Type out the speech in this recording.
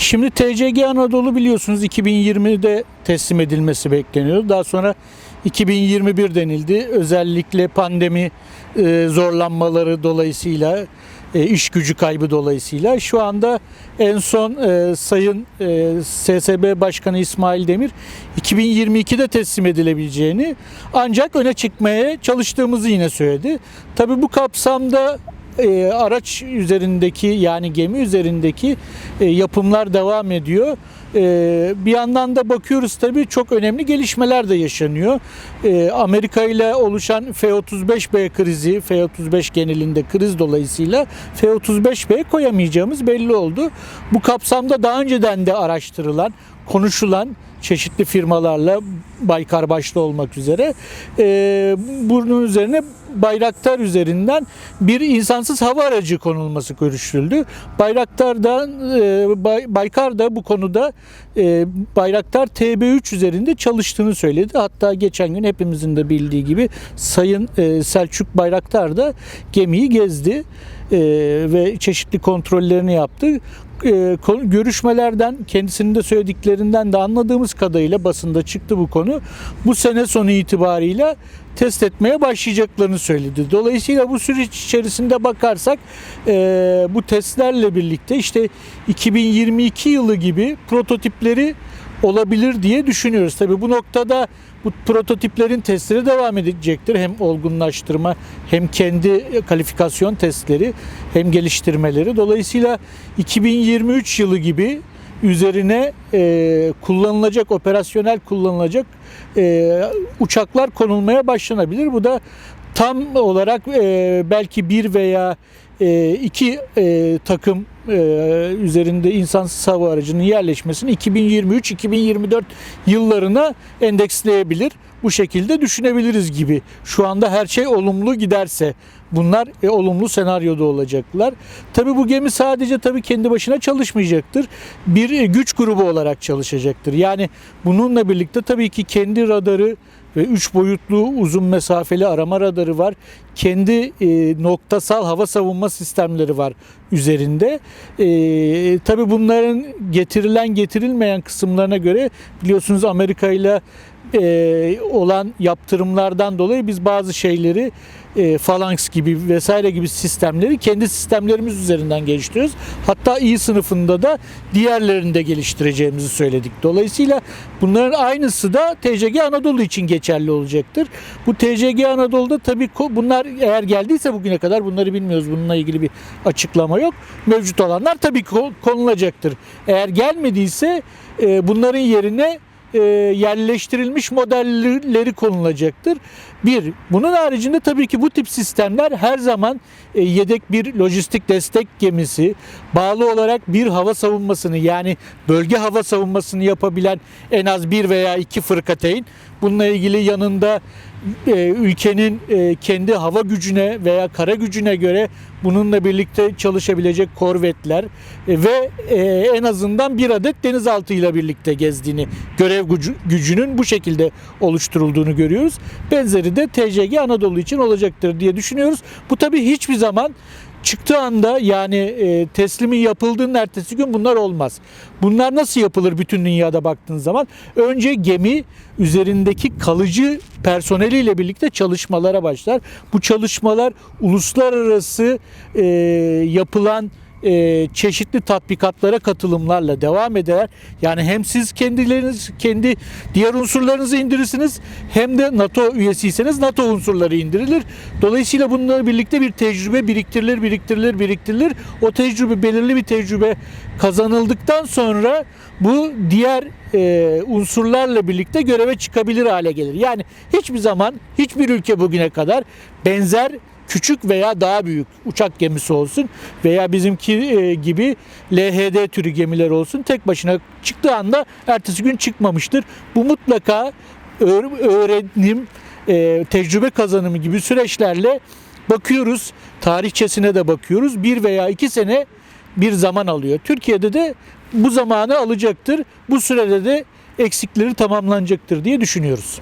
Şimdi TCG Anadolu biliyorsunuz 2020'de teslim edilmesi bekleniyor. Daha sonra 2021 denildi. Özellikle pandemi e, zorlanmaları dolayısıyla e, iş gücü kaybı dolayısıyla şu anda en son e, Sayın SSB Başkanı İsmail Demir 2022'de teslim edilebileceğini ancak öne çıkmaya çalıştığımızı yine söyledi. Tabii bu kapsamda e, araç üzerindeki yani gemi üzerindeki e, yapımlar devam ediyor. E, bir yandan da bakıyoruz tabii çok önemli gelişmeler de yaşanıyor. E, Amerika ile oluşan F-35B krizi, F-35 genelinde kriz dolayısıyla F-35B koyamayacağımız belli oldu. Bu kapsamda daha önceden de araştırılan, konuşulan çeşitli firmalarla Baykar başta olmak üzere e, bunun üzerine Bayraktar üzerinden bir insansız hava aracı konulması görüşüldü. Bayraktar da e, Bay- Baykar da bu konuda e, Bayraktar TB3 üzerinde çalıştığını söyledi. Hatta geçen gün hepimizin de bildiği gibi Sayın e, Selçuk Bayraktar da gemiyi gezdi e, ve çeşitli kontrollerini yaptı e, görüşmelerden kendisinin de söylediklerinden de anladığımız kadarıyla basında çıktı bu konu. Bu sene sonu itibarıyla test etmeye başlayacaklarını söyledi. Dolayısıyla bu süreç içerisinde bakarsak e, bu testlerle birlikte işte 2022 yılı gibi prototipleri olabilir diye düşünüyoruz. Tabii bu noktada bu prototiplerin testleri devam edecektir. Hem olgunlaştırma hem kendi kalifikasyon testleri hem geliştirmeleri. Dolayısıyla 2023 yılı gibi üzerine e, kullanılacak, operasyonel kullanılacak e, uçaklar konulmaya başlanabilir. Bu da tam olarak e, belki bir veya e, iki e, takım e, üzerinde insansız hava aracının yerleşmesini 2023-2024 yıllarına endeksleyebilir. Bu şekilde düşünebiliriz gibi. Şu anda her şey olumlu giderse bunlar e, olumlu senaryoda olacaklar. Tabii bu gemi sadece tabii kendi başına çalışmayacaktır. Bir e, güç grubu olarak çalışacaktır. Yani bununla birlikte tabii ki kendi radarı ve üç boyutlu uzun mesafeli arama radarı var. Kendi e, noktasal hava savunma sistemleri var üzerinde. E, tabii bunların getirilen getirilmeyen kısımlarına göre biliyorsunuz Amerika ile e, olan yaptırımlardan dolayı biz bazı şeyleri e, Phalanx gibi vesaire gibi sistemleri kendi sistemlerimiz üzerinden geliştiriyoruz. Hatta iyi sınıfında da diğerlerini de geliştireceğimizi söyledik. Dolayısıyla bunların aynısı da TCG Anadolu için geçerli olacaktır. Bu TCG Anadolu'da tabii bunlar eğer geldiyse bugüne kadar bunları bilmiyoruz. Bununla ilgili bir açıklama yok. Mevcut olanlar tabii ko- konulacaktır. Eğer gelmediyse e, bunların yerine e, yerleştirilmiş modelleri konulacaktır. Bir, bunun haricinde tabii ki bu tip sistemler her zaman e, yedek bir lojistik destek gemisi, bağlı olarak bir hava savunmasını yani bölge hava savunmasını yapabilen en az bir veya iki fırkateyn, bununla ilgili yanında ülkenin e, kendi hava gücüne veya kara gücüne göre bununla birlikte çalışabilecek korvetler e, ve e, en azından bir adet denizaltı ile birlikte gezdiğini, görev gücü- gücünün bu şekilde oluşturulduğunu görüyoruz. Benzeri de TCG Anadolu için olacaktır diye düşünüyoruz. Bu tabii hiçbir zaman çıktığı anda yani e, teslimin yapıldığının ertesi gün bunlar olmaz. Bunlar nasıl yapılır bütün dünyada baktığın zaman? Önce gemi üzerindeki kalıcı personeliyle birlikte çalışmalara başlar. Bu çalışmalar uluslararası e, yapılan e, çeşitli tatbikatlara katılımlarla devam eder. Yani hem siz kendileriniz kendi diğer unsurlarınızı indirirsiniz hem de NATO üyesiyseniz NATO unsurları indirilir. Dolayısıyla bununla birlikte bir tecrübe biriktirilir, biriktirilir, biriktirilir. O tecrübe belirli bir tecrübe kazanıldıktan sonra bu diğer e, unsurlarla birlikte göreve çıkabilir hale gelir. Yani hiçbir zaman hiçbir ülke bugüne kadar benzer küçük veya daha büyük uçak gemisi olsun veya bizimki e, gibi LHD türü gemiler olsun tek başına çıktığı anda ertesi gün çıkmamıştır. Bu mutlaka öğ- öğrenim, e, tecrübe kazanımı gibi süreçlerle bakıyoruz. Tarihçesine de bakıyoruz. Bir veya iki sene bir zaman alıyor. Türkiye'de de bu zamanı alacaktır. Bu sürede de eksikleri tamamlanacaktır diye düşünüyoruz.